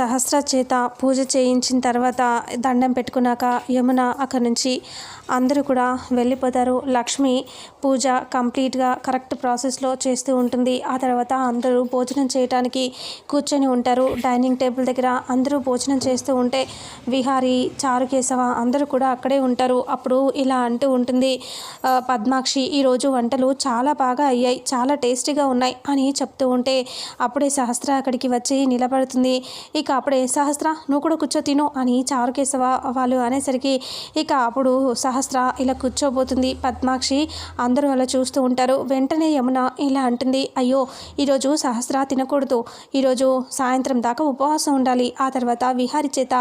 సహస్ర చేత పూజ చేయించిన తర్వాత దండం పెట్టుకున్నాక యమున అక్కడి నుంచి అందరూ కూడా వెళ్ళిపోతారు. లక్ష్మి పూజ కంప్లీట్గా కరెక్ట్ ప్రాసెస్లో చేస్తూ ఉంటుంది. ఆ తర్వాత అందరూ భోజనం చేయడానికి కూర్చొని ఉంటారు. డైనింగ్ టేబుల్ దగ్గర అందరూ భోజనం చేస్తూ ఉంటే విహారి చారుకేశవ అందరూ కూడా అక్కడే ఉంటారు. అప్పుడు ఇలా అంటూ ఉంటుంది పద్మాక్షి ఈరోజు వంటలు చాలా బాగా అయ్యాయి చాలా టేస్టీగా ఉన్నాయి అని చెప్తూ ఉంటే అప్పుడే సహస్ర అక్కడికి వచ్చి నిలబడుతుంది. ఇక ఇక అప్పుడే సహస్ర నువ్వు కూడా కూర్చో తిను అని చారుకేశవ వాళ్ళు అనేసరికి ఇక అప్పుడు సహస్ర ఇలా కూర్చోబోతుంది. పద్మాక్షి అందరూ అలా చూస్తూ ఉంటారు. వెంటనే యమున ఇలా అంటుంది అయ్యో ఈరోజు సహస్ర తినకూడదు. ఈరోజు సాయంత్రం దాకా ఉపవాసం ఉండాలి. ఆ తర్వాత విహారి చేత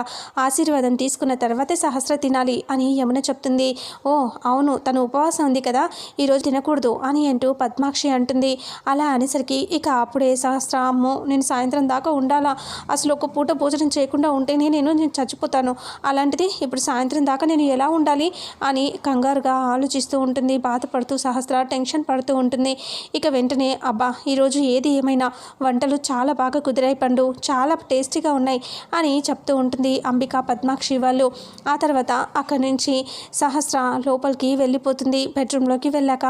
ఆశీర్వాదం తీసుకున్న తర్వాతే సహస్ర తినాలి అని యమున చెప్తుంది. ఓ అవును తను ఉపవాసం ఉంది కదా ఈరోజు తినకూడదు అని అంటూ పద్మాక్షి అంటుంది. అలా అనేసరికి ఇక అప్పుడే సహస్ర అమ్మో నేను సాయంత్రం దాకా ఉండాలా? అసలు ఒక పూట భోజనం చేయకుండా ఉంటేనే నేను నేను చచ్చిపోతాను. అలాంటిది ఇప్పుడు సాయంత్రం దాకా నేను ఎలా ఉండాలి అని కంగారుగా ఆలోచిస్తూ ఉంటుంది. బాధపడుతూ సహస్ర టెన్షన్ పడుతూ ఉంటుంది. ఇక వెంటనే అబ్బా ఈరోజు ఏది ఏమైనా వంటలు చాలా బాగా కుదిరాయి పండు చాలా టేస్టీగా ఉన్నాయి అని చెప్తూ ఉంటుంది అంబిక పద్మాక్షి వాళ్ళు. ఆ తర్వాత అక్కడి నుంచి సహస్ర లోపలికి వెళ్ళిపోతుంది. బెడ్రూమ్లోకి వెళ్ళాక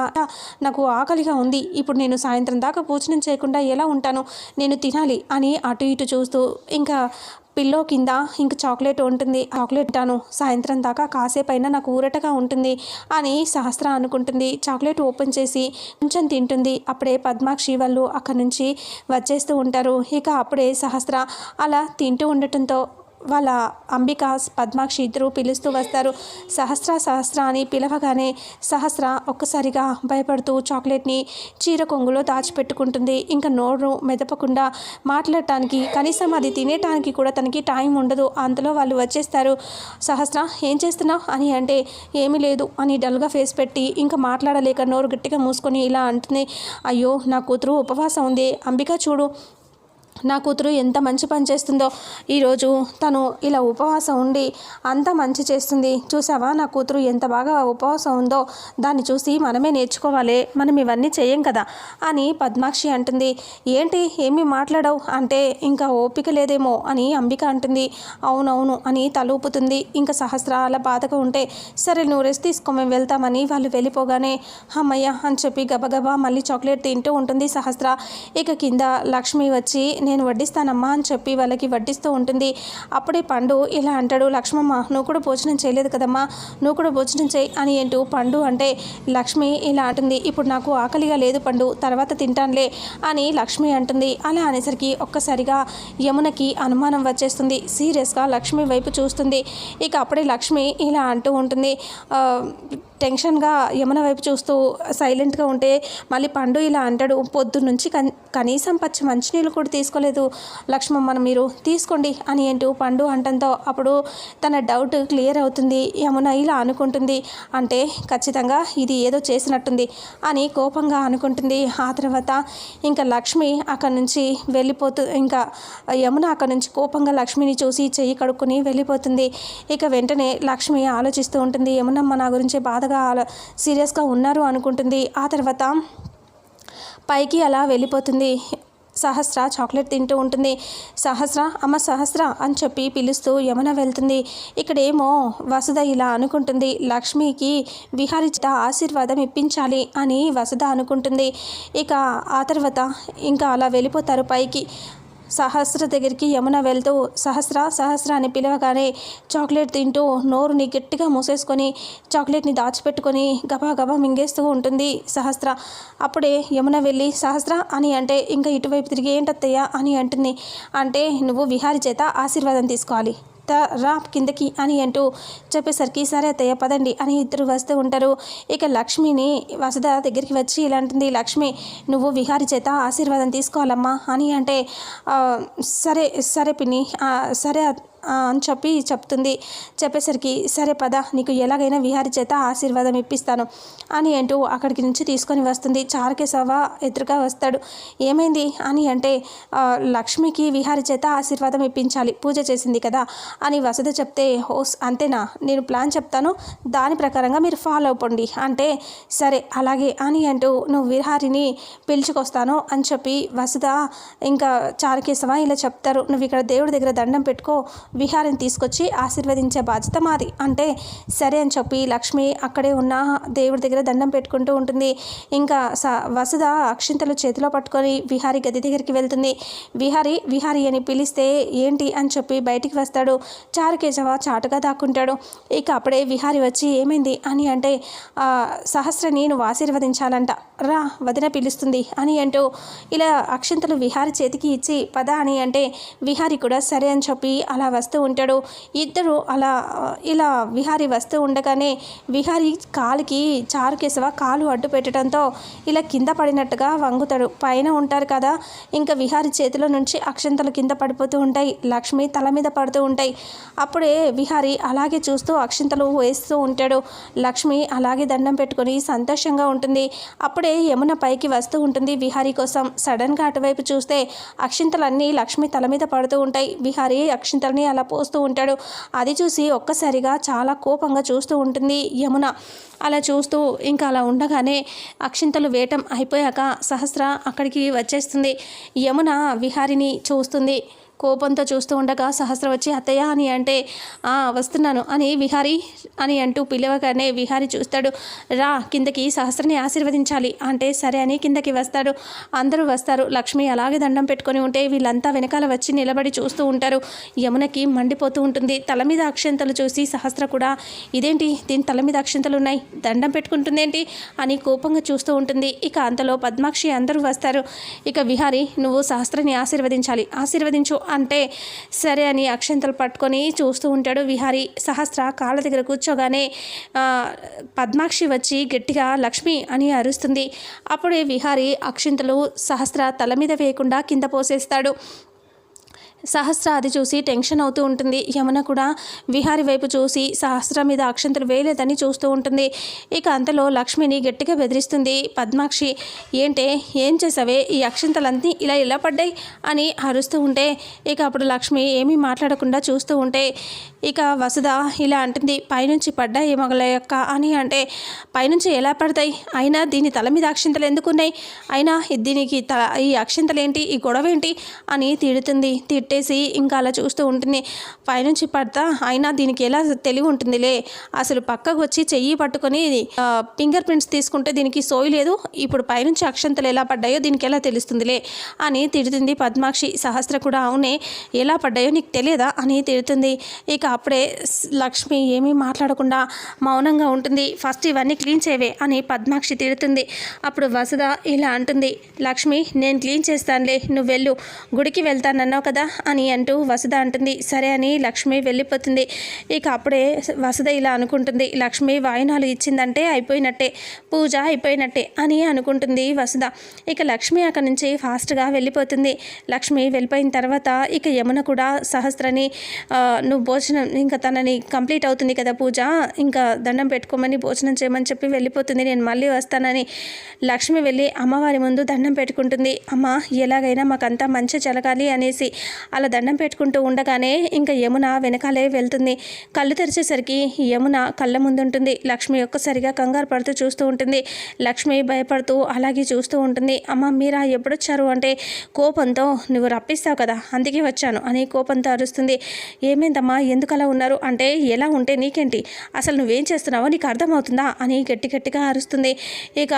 నాకు ఆకలిగా ఉంది. ఇప్పుడు నేను సాయంత్రం దాకా భోజనం చేయకుండా ఎలా ఉంటాను? నేను తినాలి అని అటు ఇటు చూస్తూ ఇంకా ఇంకా పిల్లో కింద ఇంక చాక్లెట్ ఉంటుంది. చాక్లెట్ తాను సాయంత్రం దాకా కాసేపైనా నాకు ఊరటగా ఉంటుంది అని సహస్ర అనుకుంటుంది. చాక్లెట్ ఓపెన్ చేసి కొంచెం తింటుంది. అప్పుడే పద్మాక్షి వాళ్ళు అక్కడి నుంచి వచ్చేస్తూ ఉంటారు. ఇక అప్పుడే సహస్ర అలా తింటూ ఉండటంతో వాళ్ళ అంబిక పద్మాక్షి ఇద్దరు పిలుస్తూ వస్తారు. సహస్ర సహస్ర అని పిలవగానే సహస్ర ఒక్కసారిగా భయపడుతూ చాక్లెట్ని చీర కొంగులో దాచిపెట్టుకుంటుంది. ఇంకా నోరు మెదపకుండా మాట్లాడటానికి కనీసం అది తినేటానికి కూడా తనకి టైం ఉండదు. అంతలో వాళ్ళు వచ్చేస్తారు. సహస్ర ఏం చేస్తున్నావు? అని అంటే ఏమీ లేదు అని డల్గా ఫేస్ పెట్టి ఇంకా మాట్లాడలేక నోరు గట్టిగా మూసుకొని ఇలా అంటుంది. అయ్యో నా కూతురు ఉపవాసం ఉంది. అంబిక చూడు నా కూతురు ఎంత మంచి పని చేస్తుందో ఈరోజు తను ఇలా ఉపవాసం ఉండి అంత మంచి చేస్తుంది. చూసావా? నా కూతురు ఎంత బాగా ఉపవాసం ఉందో దాన్ని చూసి మనమే నేర్చుకోవాలి. మనం ఇవన్నీ చేయం కదా అని పద్మాక్షి అంటుంది. ఏంటి? ఏమీ మాట్లాడవు? అంటే ఇంకా ఓపిక లేదేమో అని అంబిక అంటుంది. అవునవును అని తలూపుతుంది. ఇంకా సహస్రాల బాధగా ఉంటే సరే నువ్వు రెస్ట్ తీసుకో మేము వెళ్తామని వాళ్ళు వెళ్ళిపోగానే అమ్మయ్య అని చెప్పి గబగబా మళ్ళీ చాక్లెట్ తింటూ ఉంటుంది సహస్ర. ఇక కింద లక్ష్మి వచ్చి నేను వడ్డిస్తానమ్మా అని చెప్పి వాళ్ళకి వడ్డిస్తూ ఉంటుంది. అప్పుడే పండు ఇలా అంటాడు లక్ష్మమ్మ నువ్వు కూడా భోజనం చేయలేదు కదమ్మా నువ్వు కూడా భోజనం చేయి అని ఏంటూ పండు అంటే లక్ష్మి ఇలా అంటుంది ఇప్పుడు నాకు ఆకలిగా లేదు పండు తర్వాత తింటానులే అని లక్ష్మి అంటుంది. అలా అనేసరికి ఒక్కసారిగా యమునకి అనుమానం వచ్చేస్తుంది. సీరియస్గా లక్ష్మి వైపు చూస్తుంది. ఇక అప్పుడే లక్ష్మి ఇలా అంటూ ఉంటుంది టెన్షన్గా యమున వైపు చూస్తూ సైలెంట్గా ఉంటే మళ్ళీ పండు ఇలా అంటాడు పొద్దు నుంచి కన్ కనీసం పచ్చి మంచినీళ్ళు కూడా తీసుకోలేదు లక్ష్మమ్మ మీరు తీసుకోండి అని ఏంటో పండు అంటంతో అప్పుడు తన డౌట్ క్లియర్ అవుతుంది యమున ఇలా అనుకుంటుంది అంటే ఖచ్చితంగా ఇది ఏదో చేసినట్టుంది అని కోపంగా అనుకుంటుంది. ఆ తర్వాత ఇంకా లక్ష్మి అక్కడి నుంచి వెళ్ళిపోతూ ఇంకా యమున అక్కడి నుంచి కోపంగా లక్ష్మిని చూసి చెయ్యి కడుక్కుని వెళ్ళిపోతుంది. ఇక వెంటనే లక్ష్మి ఆలోచిస్తూ ఉంటుంది యమునమ్మ నా గురించి బాధ అంతగా సీరియస్గా ఉన్నారు అనుకుంటుంది. ఆ తర్వాత పైకి అలా వెళ్ళిపోతుంది. సహస్ర చాక్లెట్ తింటూ ఉంటుంది. సహస్ర అమ్మ సహస్ర అని చెప్పి పిలుస్తూ యమున వెళ్తుంది. ఇక్కడేమో వసుధ ఇలా అనుకుంటుంది. లక్ష్మికి విహారిచిత ఆశీర్వాదం ఇప్పించాలి అని వసుధ అనుకుంటుంది. ఇక ఆ తర్వాత ఇంకా అలా వెళ్ళిపోతారు పైకి. సహస్ర దగ్గరికి యమున వెళ్తూ సహస్ర సహస్ర అని పిలవగానే చాక్లెట్ తింటూ నోరుని గట్టిగా మూసేసుకొని చాక్లెట్ని దాచిపెట్టుకొని గబా గబా మింగేస్తూ ఉంటుంది సహస్ర. అప్పుడే యమున వెళ్ళి సహస్ర అని అంటే ఇంకా ఇటువైపు తిరిగి ఏంటత్తయ్యా? అని అంటుంది. అంటే నువ్వు విహారి చేత ఆశీర్వాదం తీసుకోవాలి. రా కిందకి అని అంటూ చెప్పేసరికి సరే అత్తయ్య పదండి అని ఇద్దరు వస్తూ ఉంటారు. ఇక లక్ష్మిని వసుధ దగ్గరికి వచ్చి ఇలా అంటుంది లక్ష్మి నువ్వు విహారి చేత ఆశీర్వాదం తీసుకోవాలమ్మా అని అంటే సరే సరే పిన్ని సరే అని చెప్పి చెప్తుంది. చెప్పేసరికి సరే పద నీకు ఎలాగైనా విహారి చేత ఆశీర్వాదం ఇప్పిస్తాను అని అంటూ అక్కడికి నుంచి తీసుకొని వస్తుంది. చారకేశవ ఎదురుగా వస్తాడు. ఏమైంది? అని అంటే లక్ష్మికి విహారి చేత ఆశీర్వాదం ఇప్పించాలి. పూజ చేసింది కదా అని వసుధ చెప్తే హోస్ అంతేనా? నేను ప్లాన్ చెప్తాను. దాని ప్రకారంగా మీరు ఫాలో అవ్వండి అంటే సరే అలాగే అని అంటూ నువ్వు విహారిని పిలుచుకొస్తాను అని చెప్పి వసుధ ఇంకా చారకేశవ ఇలా చెప్తారు. నువ్వు ఇక్కడ దేవుడి దగ్గర దండం పెట్టుకో విహారిని తీసుకొచ్చి ఆశీర్వదించే బాధ్యత మాది. అంటే సరే అని చెప్పి లక్ష్మి అక్కడే ఉన్న దేవుడి దగ్గర దండం పెట్టుకుంటూ ఉంటుంది. ఇంకా స వసుధ అక్షింతలు చేతిలో పట్టుకొని విహారి గది దగ్గరికి వెళ్తుంది. విహారి విహారి అని పిలిస్తే ఏంటి అని చెప్పి బయటికి వస్తాడు. చారుకేశవ చాటుగా దాక్కుంటాడు. ఇక అప్పుడే విహారి వచ్చి ఏమైంది? అని అంటే "ఆ, సహస్రని నువ్వు ఆశీర్వదించాలంట. రా వదిన పిలుస్తుంది. అని అంటూ ఇలా అక్షింతలు విహారి చేతికి ఇచ్చి పద అని అంటే విహారి కూడా సరే అని చెప్పి అలా వస్తూ ఉంటాడు. ఇద్దరు అలా ఇలా విహారి వస్తూ ఉండగానే విహారి కాలుకి చారుకేశవ కాలు అడ్డు పెట్టడంతో ఇలా కింద పడినట్టుగా వంగుతాడు. పైన ఉంటారు కదా ఇంకా విహారి చేతిలో నుంచి అక్షంతలు కింద పడిపోతూ ఉంటాయి. లక్ష్మి తల మీద పడుతూ ఉంటాయి. అప్పుడే విహారి అలాగే చూస్తూ అక్షింతలు వేస్తూ ఉంటాడు. లక్ష్మి అలాగే దండం పెట్టుకొని సంతోషంగా ఉంటుంది. అప్పుడే యమున పైకి వస్తూ ఉంటుంది విహారీ కోసం. సడన్గా అటువైపు చూస్తే అక్షింతలన్నీ లక్ష్మి తల మీద పడుతూ ఉంటాయి. విహారీ అక్షింతలని అలా పోస్తూ ఉంటాడు. అది చూసి ఒక్కసారిగా చాలా కోపంగా చూస్తూ ఉంటుంది యమున. అలా చూస్తూ ఇంకా అలా ఉండగానే అక్షింతలు వేయటం అయిపోయాక సహస్ర అక్కడికి వచ్చేస్తుంది. యమున విహారిని చూస్తుంది. కోపంతో చూస్తూ ఉండగా సహస్ర వచ్చి అత్తయ్య అని అంటే "ఆ, వస్తున్నాను అని విహారి అని అంటూ పిలవగానే విహారి చూస్తాడు. రా కిందకి సహస్రని ఆశీర్వదించాలి. అంటే సరే అని కిందకి వస్తాడు. అందరూ వస్తారు. లక్ష్మి అలాగే దండం పెట్టుకొని ఉంటే వీళ్ళంతా వెనకాల వచ్చి నిలబడి చూస్తూ ఉంటారు. యమునకి మండిపోతూ ఉంటుంది. తల మీద అక్షంతలు చూసి సహస్ర కూడా ఇదేంటి? దీని తల మీద అక్షంతలు ఉన్నాయి. దండం పెట్టుకుంటుందేంటి? అని కోపంగా చూస్తూ ఉంటుంది. ఇక అంతలో పద్మాక్షి అందరూ వస్తారు. ఇక విహారి నువ్వు సహస్రని ఆశీర్వదించాలి. ఆశీర్వదించు అంటే సరే అని అక్షంతలు పట్టుకొని చూస్తూ ఉంటాడు. విహారి సహస్ర కాళ్ళ దగ్గర కూర్చోగానే పద్మాక్షి వచ్చి గట్టిగా లక్ష్మి అని అరుస్తుంది. అప్పుడే విహారి అక్షింతలు సహస్ర తల మీద వేయకుండా కింద పోసేస్తాడు. సహస్ర అది చూసి టెన్షన్ అవుతూ ఉంటుంది. యమున కూడా విహారి వైపు చూసి సహస్ర మీద అక్షంతలు వేయలేదని చూస్తూ ఉంటుంది. ఇక అంతలో లక్ష్మిని గట్టిగా బెదిరిస్తుంది. పద్మాక్షి ఏంటే ఏం చేసావే? ఈ అక్షంతలన్నీ ఇలా ఇలా పడ్డాయి? అని అరుస్తూ ఉంటే ఇక అప్పుడు లక్ష్మి ఏమీ మాట్లాడకుండా చూస్తూ ఉంటే ఇక వసుధ ఇలా అంటుంది పైనుంచి పడ్డాయి మొగల యొక్క అని అంటే పైనుంచి ఎలా పడతాయి? అయినా దీని తల మీద అక్షింతలు ఎందుకున్నాయి? అయినా దీనికి తల ఈ అక్షింతలు ఏంటి ఈ గొడవ ఏంటి అని తిడుతుంది పెట్టేసి ఇంకా అలా చూస్తూ ఉంటుంది పైనుంచి పడతా అయినా దీనికి ఎలా తెలివి ఉంటుందిలే? అసలు పక్కకు వచ్చి చెయ్యి పట్టుకొని ఫింగర్ ప్రింట్స్ తీసుకుంటే దీనికి సోయి లేదు. ఇప్పుడు పైనుంచి అక్షంతలు ఎలా పడ్డాయో దీనికి ఎలా తెలుస్తుందిలే అని తిడుతుంది పద్మాక్షి. సహస్ర కూడా అవునే ఎలా పడ్డాయో నీకు తెలియదా? అని తిడుతుంది. ఇక అప్పుడే లక్ష్మి ఏమీ మాట్లాడకుండా మౌనంగా ఉంటుంది. ఫస్ట్ ఇవన్నీ క్లీన్ చేయవే అని పద్మాక్షి తిడుతుంది. అప్పుడు వసుధ ఇలా అంటుంది. లక్ష్మి నేను క్లీన్ చేస్తానులే నువ్వు వెళ్ళు గుడికి వెళ్తానన్నావు కదా అని అంటూ వసుధ అంటుంది. సరే అని లక్ష్మి వెళ్ళిపోతుంది. ఇక అప్పుడే వసుధ ఇలా అనుకుంటుంది. లక్ష్మి వాయినాలు ఇచ్చిందంటే అయిపోయినట్టే. పూజ అయిపోయినట్టే అని అనుకుంటుంది వసుధ. ఇక లక్ష్మి అక్కడి నుంచి ఫాస్ట్గా వెళ్ళిపోతుంది. లక్ష్మి వెళ్ళిపోయిన తర్వాత ఇక యమున కూడా సహస్రని నువ్వు భోజనం ఇంకా తనని కంప్లీట్ అవుతుంది కదా పూజ. ఇంకా దండం పెట్టుకోమని భోజనం చేయమని చెప్పి వెళ్ళిపోతుంది. నేను మళ్ళీ వస్తానని లక్ష్మి వెళ్ళి అమ్మవారి ముందు దండం పెట్టుకుంటుంది. అమ్మ ఎలాగైనా మాకంతా మంచి జరగాలి అనేసి అలా దండం పెట్టుకుంటూ ఉండగానే ఇంకా యమున వెనకాలే వెళ్తుంది. కళ్ళు తెరిచేసరికి యమున కళ్ళ ముందు ఉంటుంది లక్ష్మి ఒక్కసారిగా కంగారు పడుతూ చూస్తూ ఉంటుంది. లక్ష్మి భయపడుతూ అలాగే చూస్తూ ఉంటుంది. అమ్మ మీరా ఎప్పుడొచ్చారు అంటే కోపంతో నువ్వు రప్పిస్తావు కదా అందుకే వచ్చాను అని కోపంతో అరుస్తుంది. ఏమైందమ్మా ఎందుకు అలా ఉన్నారు? అంటే ఎలా ఉంటే నీకేంటి? అసలు నువ్వేం చేస్తున్నావో నీకు అర్థమవుతుందా? అని గట్టి గట్టిగా అరుస్తుంది. ఇక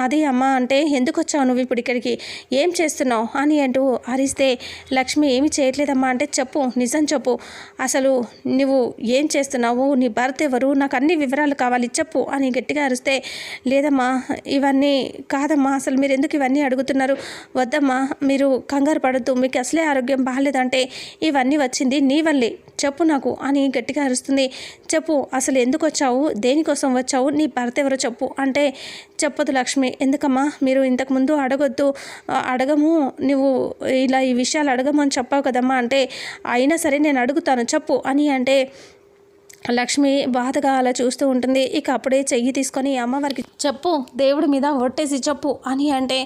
అది అమ్మ అంటే ఎందుకు వచ్చావు నువ్వు ఇప్పుడు ఇక్కడికి? ఏం చేస్తున్నావు? అని అంటూ అరిస్తే లక్ష్మి ఏమీ చేయట్లేదమ్మా అంటే చెప్పు నిజం చెప్పు. అసలు నువ్వు ఏం చేస్తున్నావు? నీ భర్త ఎవరు? నాకు అన్ని వివరాలు కావాలి చెప్పు అని గట్టిగా అరిస్తే లేదమ్మా ఇవన్నీ కాదమ్మా అసలు మీరు ఎందుకు ఇవన్నీ అడుగుతున్నారు? వద్దమ్మా మీరు కంగారు పడద్దు మీకు అసలే ఆరోగ్యం బాగాలేదంటే ఇవన్నీ వచ్చింది నీ వల్లే. చెప్పు నాకు అని గట్టిగా అరుస్తుంది. చెప్పు అసలు ఎందుకు వచ్చావు? దేనికోసం వచ్చావు? నీ భర్త ఎవరో చెప్పు అంటే చెప్పదు లక్ష్మి. ఎందుకమ్మా? మీరు ఇంతకుముందు అడగొద్దు అడగము. నువ్వు ఇలా ఈ విషయాలు అడగము అని చెప్పావు కదమ్మా అంటే అయినా సరే నేను అడుగుతాను చెప్పు అని అంటే లక్ష్మి బాధగా అలా చూస్తూ ఉంటుంది. ఇక అప్పుడే చెయ్యి తీసుకొని అమ్మవారికి చెప్పు దేవుడి మీద ఒట్టేసి చెప్పు అని అంటే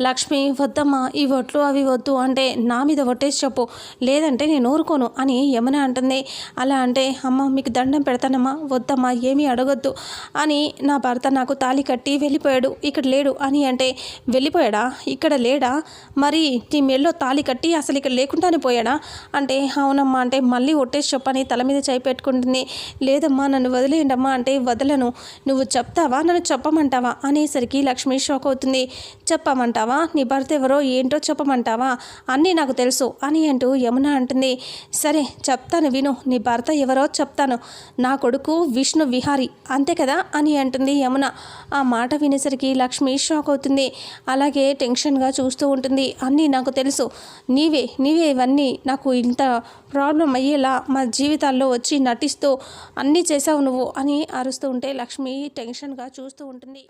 లక్ష్మి వద్దమ్మా ఈ ఒట్లు అవి వద్దు అంటే నా మీద ఒట్టేసి చెప్పు. లేదంటే నేను ఊరుకోను అని యమున అంటుంది. అలా అంటే అమ్మ మీకు దండం పెడతానమ్మా వద్దమ్మా ఏమీ అడగొద్దు అని నా భర్త నాకు తాళి కట్టి వెళ్ళిపోయాడు. ఇక్కడ లేడు అని అంటే వెళ్ళిపోయాడా? ఇక్కడ లేడా? మరి నీ మెల్లో తాళి కట్టి అసలు ఇక్కడ లేకుండానే పోయాడా? అంటే అవునమ్మా అంటే మళ్ళీ ఒట్టేసి చెప్పని తల మీద చేయి పెట్టుకుంటుంది. లేదమ్మా నన్ను వదిలేయండమ్మా అంటే వదలను. నువ్వు చెప్తావా? నన్ను చెప్పమంటావా? అనేసరికి లక్ష్మి షాక్ అవుతుంది. చెప్పమంటావా? నీ భర్త ఎవరో ఏంటో చెప్పమంటావా? అన్నీ నాకు తెలుసు అని అంటూ యమున అంటుంది. సరే చెప్తాను విను. నీ భర్త ఎవరో చెప్తాను. నా కొడుకు విష్ణు విహారి. అంతే కదా? అని అంటుంది యమున. ఆ మాట వినేసరికి లక్ష్మి షాక్ అవుతుంది. అలాగే టెన్షన్గా చూస్తూ ఉంటుంది. అన్నీ నాకు తెలుసు. నీవే నీవే ఇవన్నీ నాకు ఇంత ప్రాబ్లం అయ్యేలా మా జీవితాల్లో వచ్చి నటిస్తూ అన్నీ చేసావు నువ్వు అని అరుస్తూ ఉంటే లక్ష్మి టెన్షన్గా చూస్తూ ఉంటుంది.